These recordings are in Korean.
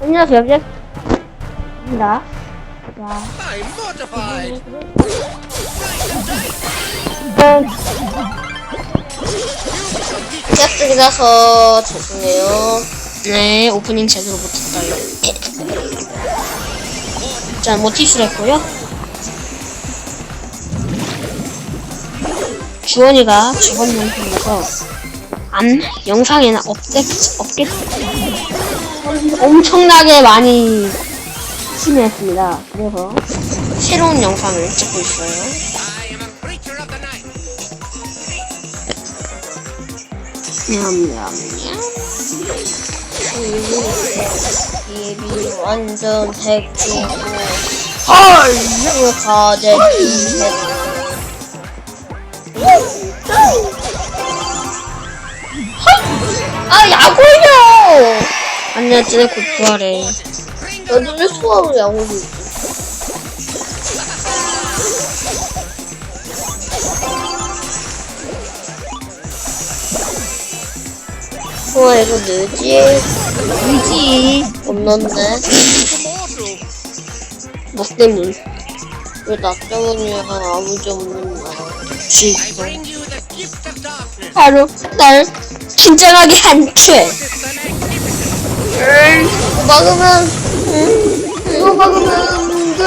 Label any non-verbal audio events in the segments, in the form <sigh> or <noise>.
안녕하세요, 여기입니다. 자, I'm mortified. 일단 시작중이라서 죄송해요. 네, 오프닝 제대로 못했어요. <laughs> 자, 모티스를 했고요. 주원이가 저번 영상에서 안 영상에는 없겠 없겠 엄청나게 많이 심했습니다. 그래서 새로운 영상을 찍고 있어요. 냠냠냠. 아 야구요 쟤네 곧 부활해. 너는 수학으로 야구를 있지 우와 이거 느지? 느지. 없는데. 뭐 때문 왜나 때문이야 아무지 없는 나라 I 쥐. 바로 날 진정하게 한채 이거 막으면 응? 이거 막으면 안돼.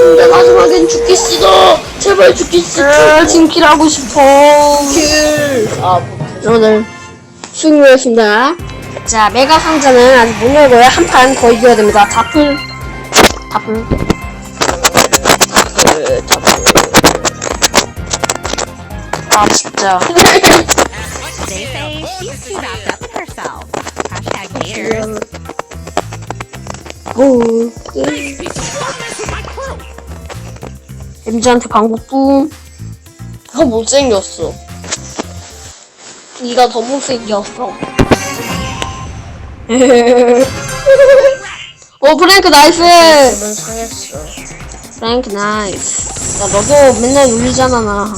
근데 마지막엔 죽겠어. 제발 죽겠어. 지금 킬하고 싶어. 킬 아 오늘 수고했습니다. 자 메가 상자는 아직 못 열고요. 한 판 더 이겨야 됩니다. 다풀 다풀 다풀 다풀 아 진짜 <laughs> Haters. 오, MG한테 광고뿐. 더 못생겼어. 네가 더 못생겼어. 오, <laughs> 프랭크 나이스! 상했어. 프랭크 나이스. 야, 너도 맨날 울리잖아, 나.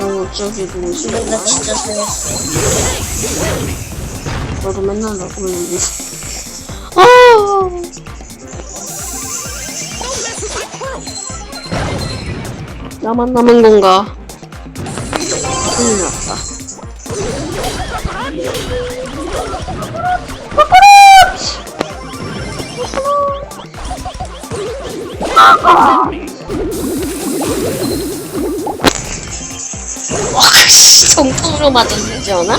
어, 저기 누구지? 나 진짜 상했어. 너도 맨날 나 울리. 아! 나만 남은 건가? 큰일 났다. 와, 씨, 정통으로 맞았는지 않아?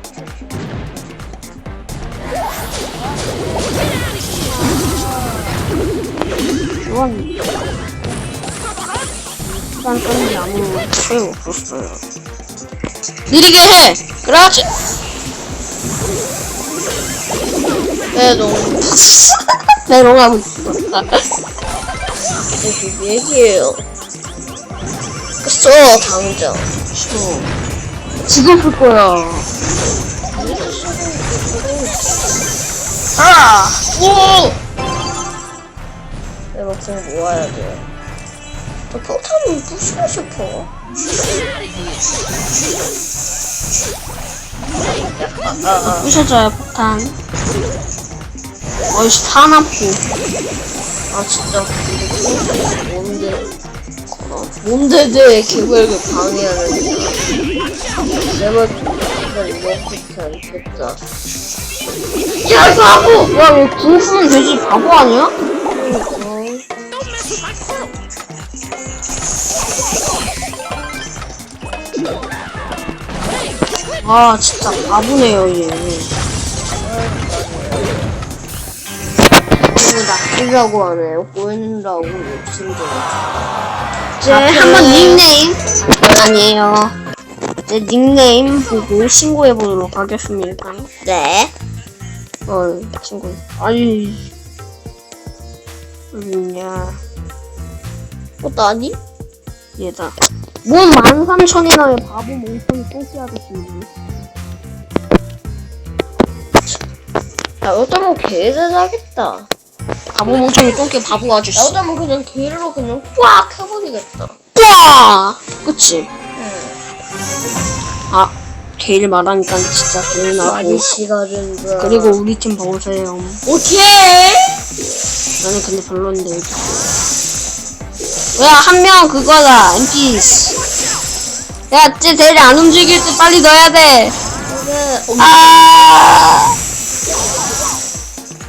이건 시간 끄는 아무 소용 없었어요. 느리게 해. 그렇지. 내 너무 메롱 하고 있어. 무슨 얘기예요. 써 당장. 싫어. 지금 쓸 거야. 아! 오! 내 목숨 모아야 돼. 저 폭탄을 부수고 싶어. 부셔줘요 폭탄. 어이씨 사납고. 아 진짜 뭔데? 어, 뭔데 내 계획을 방해하는 거야? 내말 이렇게 않겠다. 야 바보! 야왜 궁수는 되지 바보 아니야? 아 진짜 바보네요 얘. 이거 낚으려고 하네요. 꼬인다고 욕심쟁이. 이제 한번 닉네임 아니에요. 이제 닉네임 보고 신고해 보도록 하겠습니다. 네. 어 친구 아니 어딨냐 어, 나니? 얘다 뭔 만삼천이나의 바보 멍청이 똥개 아저씨지 야, 어쩌면 개를 하겠다. 바보 멍청이 똥개 바보 아저씨 야, 어쩌면 그냥 개로 그냥 꽉 해버리겠다. 와 그치 응. 아 개일 말하니까 진짜 개일 나고. 그리고 우리 팀 보세요 오케이! 나는 근데 별론데 이렇게 야한 명 그거다 엠피스 야쟤 대리 안 움직일 때 빨리 넣어야 돼 그래. 아,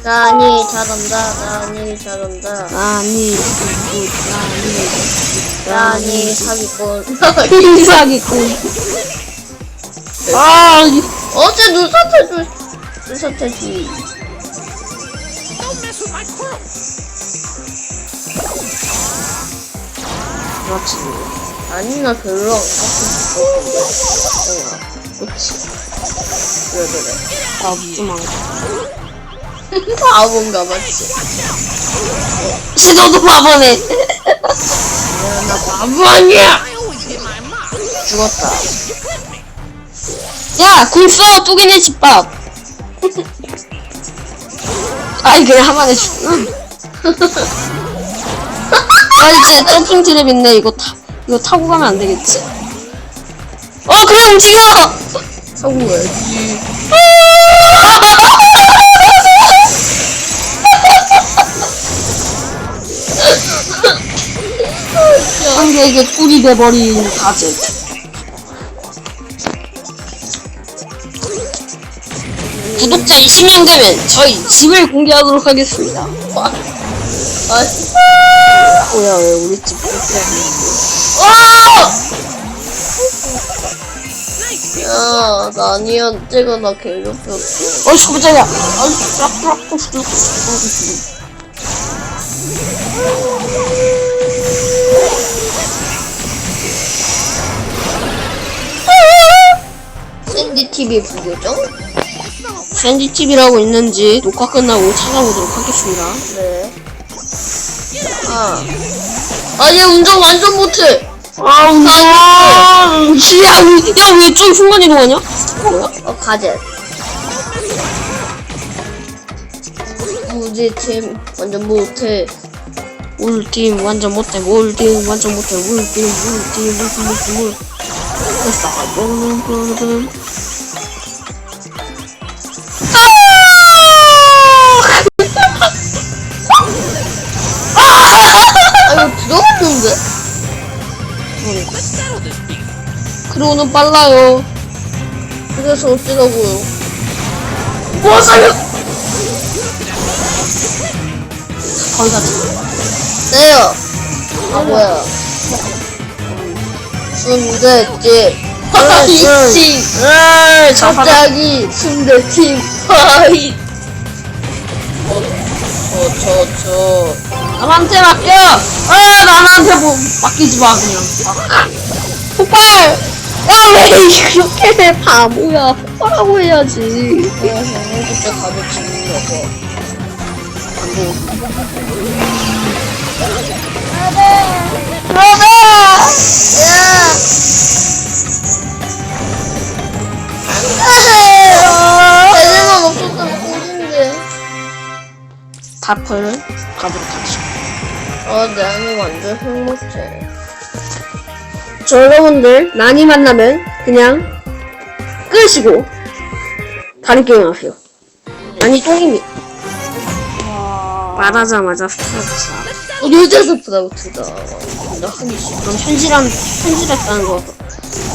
나니 잘한다. 나니 잘한다. 아니, 나니 사기꾼. 아니, 사기꾼. 아, 이- 어째 눈사태 주, 눈사태 주. Don't mess with my crew. 그렇지. 아니, <laughs> <laughs> 나 별로 안 깎고 그렇지. 그래, 그래. 나 무지만. 바본가 맞지? 시도도 바보네. 야, 나 바보 아니야! 죽었다. 야, 굴 써, 뚜기네 집밥. 아이, 그냥 한 번에 죽, 응. <laughs> 아, 이제 점핑 트랩 있네. 이거 타, 이거 타고 가면 안 되겠지? 어, 그래, 움직여! 타고 가야지. 상대에게 꿀이 돼버린 가제. 구독자 20명 되면 저희 집을 공개하도록 하겠습니다. 아, 뭐야, 왜 우리 집 공개 야, 나니한테가 나 괴롭혔어. 어이씨, 깜짝이야. 아이씨, 락락락 샌디 TV 부교정? 샌디TV라고 있는지 녹화 끝나고 찾아보도록 하겠습니다. 네. 아. 아, 얘 운전 완전 못해! 아, 운전! 야, 야, 왜 저기 순간 이동하냐? 뭐야? 어, 가젯. 우리 팀 완전 못해. 우리 팀 완전 못해, 우리 팀 완전 못해, 우리 팀, 우리 팀, 우리 팀, 우리 팀, 우리 팀. 됐어. 크로우는 빨라요. 그래서 어쩌라고요? 뭐 살려? 거기 가자. 네요. 아, 뭐야. 순대집. 파이팅! 에이. 갑자기 순대팀 파이팅! 어, 어, 저, 저. 남한테 맡겨! 아, 남한테 뭐, 맡기지 마, 그냥. 아. 폭발! 야, 왜 이렇게 해, 바보야. 폭발하고 해야지. 그때 가서 죽는 거안 돼. 브라더! 야! 애들만 없었으면 꿀인데. 다플 가도록 하죠. 아, 나는 완전 행복해. 저 여러분들, 난이 만나면 그냥 끄시고 다른 게임 하세요. 난이 똥입니다. 말하자마자 스타트다. 어. 나 하기 싫어. 그럼 현실한, 현실했다는 거.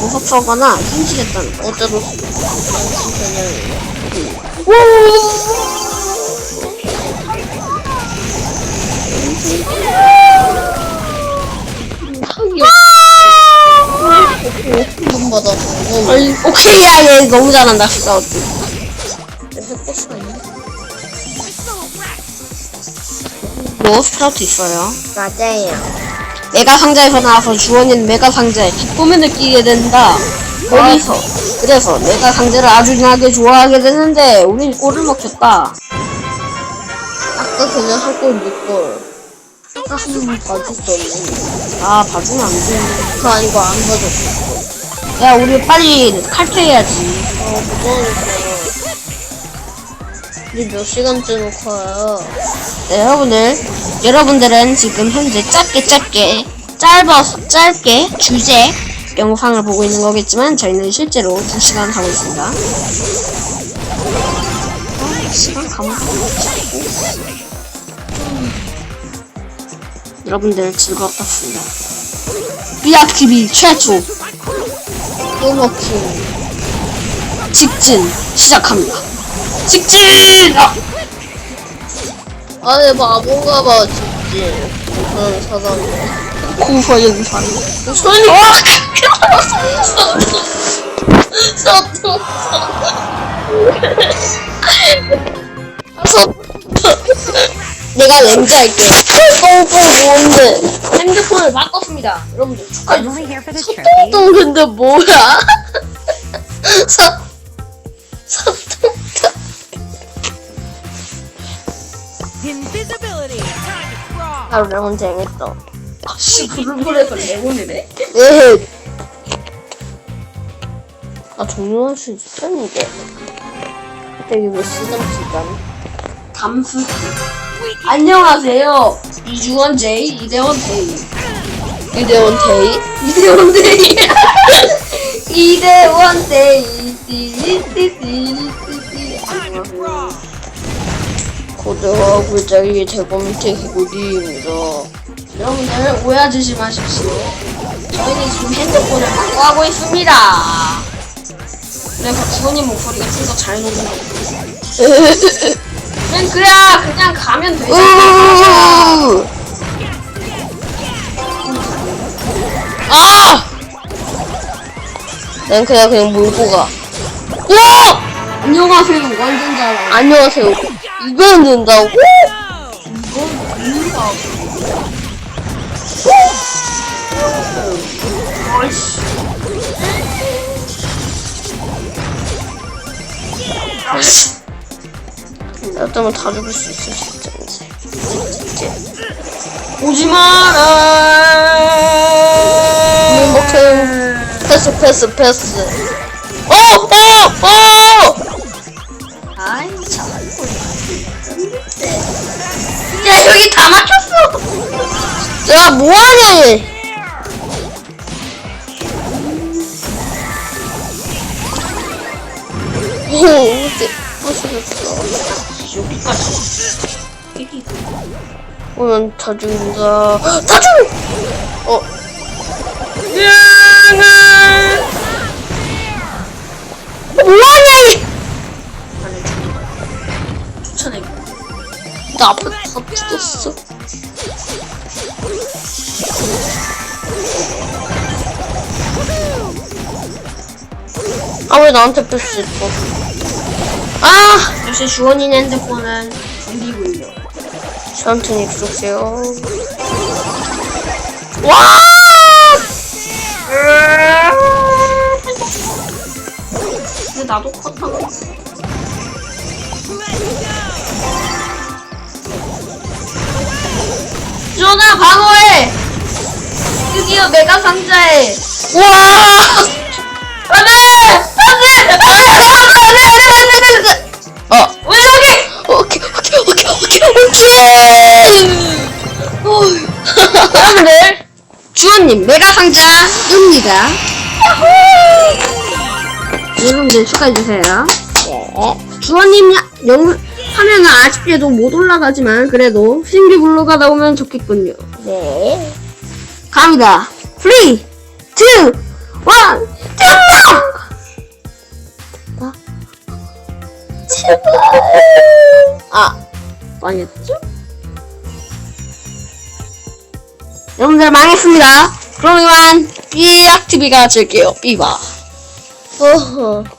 무섭거나 현실했다는 거. 어제도 그냥 하기 한 받아 서 아니, 오케이, 야, 얘 너무 잘한다, 진짜. 어때? 해버스 아니야? 뭐, 스타트 있어요. 맞아요. 메가 상자에서 나와서 주원인 메가 상자에 기쁨을 느끼게 된다. 거기서 그래서 내가 상대를 아주 강하게 좋아하게 되는데 우린 골을 먹혔다 아까 그냥 한골 넣걸. 아까 한번 봐줬었네. 아 봐주면 안돼 그거 아니고 안 봐줬어. 야 우리 빨리 칼퇴해야지 어, 무서우니까. 이제 몇 시간째 녹화야? 네, 여러분들 여러분들은 지금 현재 짧게 짧게 짧아서 짧게 주제 영상을 보고 있는 거겠지만 저희는 실제로 2시간 하고 있습니다 아, 시간 가면 여러분들 즐거웠습니다 삐약TV 최초 또 먹힌. 직진 시작합니다 직진! 아, 안에 바본가 봐, 진짜. 그런 사람이. 고소연 산 손이 서통 내가 렌즈 할게. 똥똥 뭔데? 핸드폰을 바꿨습니다. 여러분들 축하해주세요. 똥 근데 뭐야? <laughs> Invisibility. Time to crawl. 아 레몬 재밌어. 아씨 그룹을해서 레몬이네? 네. 아 종료할 수 있었는데 되게 왜 시간 시간 담수 안녕하세요. 이주원 제이 이대원 데이. 이대원 데이? 이대원 데이. <laughs> 이대원 데이. 고대와 굴짝이 대검 밑에 기고디입니다. 여러분들 오해하지 마십시오. 저희는 지금 핸드폰을 바꿔 하고 있습니다. 그래서 주원님 목소리가 좀더잘 녹는다 <laughs> 고 그냥 가면 되지 아! 난 그냥 그냥 몰고 가. 우와! 안녕하세요 완전 잘 안녕하세요. 이걸 넣는다고? Go. 아이씨. 아이씨. 나 때문에 다 죽을 수 있어, 진짜. 진짜. 오지 마라. 행복해. 패스, 패스, 패스. 어! 어! 어! 아이 참. 야 여기 다 막혔어. 야, 뭐하니? 오, 어디, 부수겠어. 오면 다 죽인다. 다 죽! 어. 뭐하니? 추천해. 나 앞에 다 죽었어. 아, 왜 나한테 패스했어? 아! 역시 주원인 핸드폰은 전기군요. 저한테는 익숙해요. 와! 근데 나도 있어. 주원아 방어해. 드디어 메가 상자에. 와! 안돼! 안돼! 안돼! 여러분들 주원님 메가 상자입니다. 여러분들 축하해주세요. 네. 주원님 야- 영 화면은 아쉽게도 못 올라가지만 그래도 신규 블로가 나오면 좋겠군요. 네. 갑니다. 3, 2, 1, 됐다! 제발. 아, 망했죠? 여러분들 망했습니다. 그럼 이만 삐약TV가 질게요. 삐바. 어허.